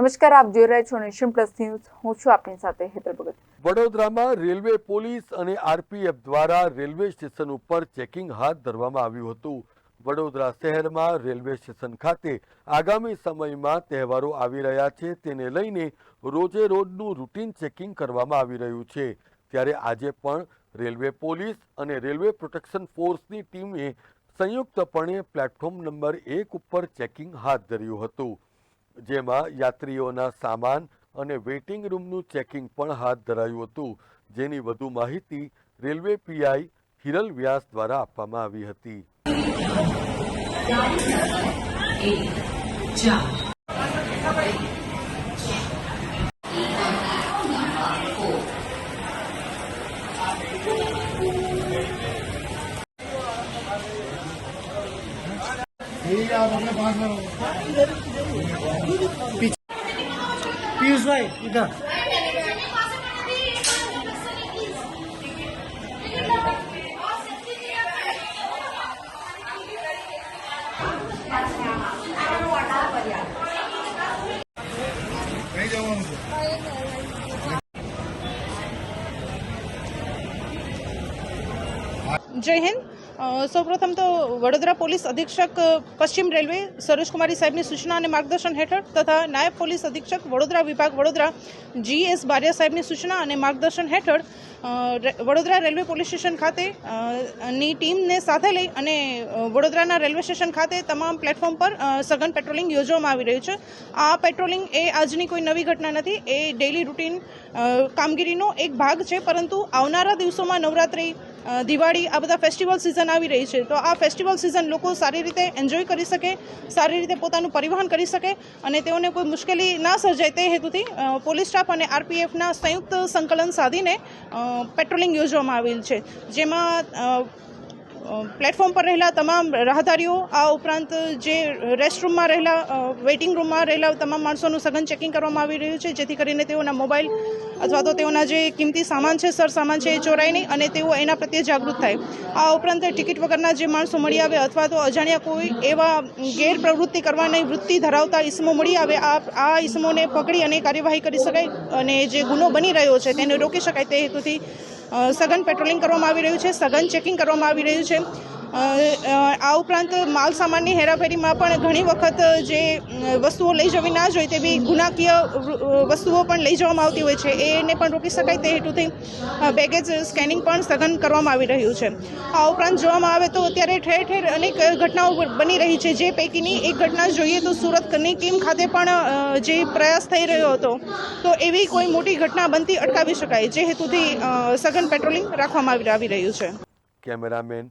નમસ્કાર, આપ જોઈ રહ્યા છો નેશન પ્લસ ન્યૂઝ. હું છું આપની સાથે હેતર ભગત. વડોદરામાં રેલવે પોલીસ અને આરપીએફ દ્વારા રેલવે સ્ટેશન ઉપર ચેકિંગ હાથ ધરવામાં આવ્યું હતું. વડોદરા શહેરમાં રેલવે સ્ટેશન ખાતે આગામી સમયમાં તહેવારો આવી રહ્યા છે. તેને લઈને રોજે રોજનું રૂટીન ચેકિંગ કરવામાં આવી રહ્યું છે. ત્યારે આજે પણ રેલવે પોલીસ અને રેલવે પ્રોટેક્શન ફોર્સની ટીમે સંયુક્તપણે પ્લેટફોર્મ નંબર એક ઉપર ચેકિંગ હાથ ધર્યું હતું. જેમાં યાત્રીઓના સામાન અને વેઇટિંગ રૂમનું ચેકિંગ પણ હાથ ધરાયું હતું, જેની વધુ માહિતી રેલવે પીઆઈ હિરલ વ્યાસ દ્વારા આપવામાં આવી હતી. पीयूष भाई इधर जय हिंद સૌપ્રથમ તો વડોદરા પોલીસ અધિક્ષક પશ્ચિમ રેલવે સરોજકુમારી સાહેબની સૂચના અને માર્ગદર્શન હેઠળ તથા નાયબ પોલીસ અધિક્ષક વડોદરા વિભાગ વડોદરા જી એસ બારિયા સાહેબની સૂચના અને માર્ગદર્શન હેઠળ વડોદરા રેલવે પોલીસ સ્ટેશન ખાતે ની ટીમને સાથે લઈ અને વડોદરાના રેલવે સ્ટેશન ખાતે તમામ પ્લેટફોર્મ પર સઘન પેટ્રોલિંગ યોજવામાં આવી રહ્યું છે. આ પેટ્રોલિંગ એ આજની કોઈ નવી ઘટના નથી. એ ડેઇલી રૂટીન કામગીરીનો એક ભાગ છે, પરંતુ આવનારા દિવસોમાં નવરાત્રિ દિવાળી, આ બધા ફેસ્ટિવલ સિઝન આવી રહી છે. તો આ ફેસ્ટિવલ સિઝન લોકો સારી રીતે એન્જોય કરી શકે, સારી રીતે પોતાનું પરિવહન કરી શકે અને તેઓને કોઈ મુશ્કેલી ના સર્જાય તે હેતુથી પોલીસ સ્ટાફ અને આરપીએફના સંયુક્ત સંકલન સાધીને પેટ્રોલિંગ યોજવામાં આવેલ છે. જેમાં પ્લેટફોર્મ પર રહેલા તમામ રાહદારીઓ, આ ઉપરાંત જે રેસ્ટરૂમમાં રહેલા વેઇટિંગ રૂમમાં રહેલા તમામ માણસોનું સઘન ચેકિંગ કરવામાં આવી રહ્યું છે, જેથી કરીને તેઓના મોબાઈલ અથવા તો તેઓના જે કિંમતી સામાન છે સર સામાન છે એ ચોરાય નહીં અને તેઓ એના પ્રત્યે જાગૃત થાય. આ ઉપરાંત ટિકિટ વગરના જે માણસો મળી આવે અથવા તો અજાણ્યા કોઈ એવા ગેરપ્રવૃત્તિ કરવાની વૃત્તિ ધરાવતા ઇસમો મળી આવે, આ આ ઇસમોને પકડી અને કાર્યવાહી કરી શકાય અને જે ગુનો બની રહ્યો છે તેને રોકી શકાય તે હેતુથી સઘન પેટ્રોલિંગ કરવામાં આવી રહ્યું છે સઘન ચેકિંગ કરવામાં આવી રહ્યું છે. આ ઉપરાંત માલ સામાનની હેરાફેરીમાં પણ ઘણી વખત જે વસ્તુઓ લઈ જવી ના જોઈએ તેવી ગુનાકીય વસ્તુઓ પણ લઈ જવામાં આવતી હોય છે. એને પણ રોકી શકાય તે હેતુથી બેગેજ સ્કેનિંગ પણ સઘન કરવામાં આવી રહ્યું છે. આ ઉપરાંત જોવામાં આવે તો અત્યારે ઠેર ઠેર અનેક ઘટનાઓ બની રહી છે. જે પૈકીની એક ઘટના જોઈએ તો સુરતની ટીમ ખાતે પણ જે પ્રયાસ થઈ રહ્યો હતો, તો એવી કોઈ મોટી ઘટના બનતી અટકાવી શકાય, જે હેતુથી સઘન પેટ્રોલિંગ રાખવામાં આવી રહ્યું છે. કેમેરામેન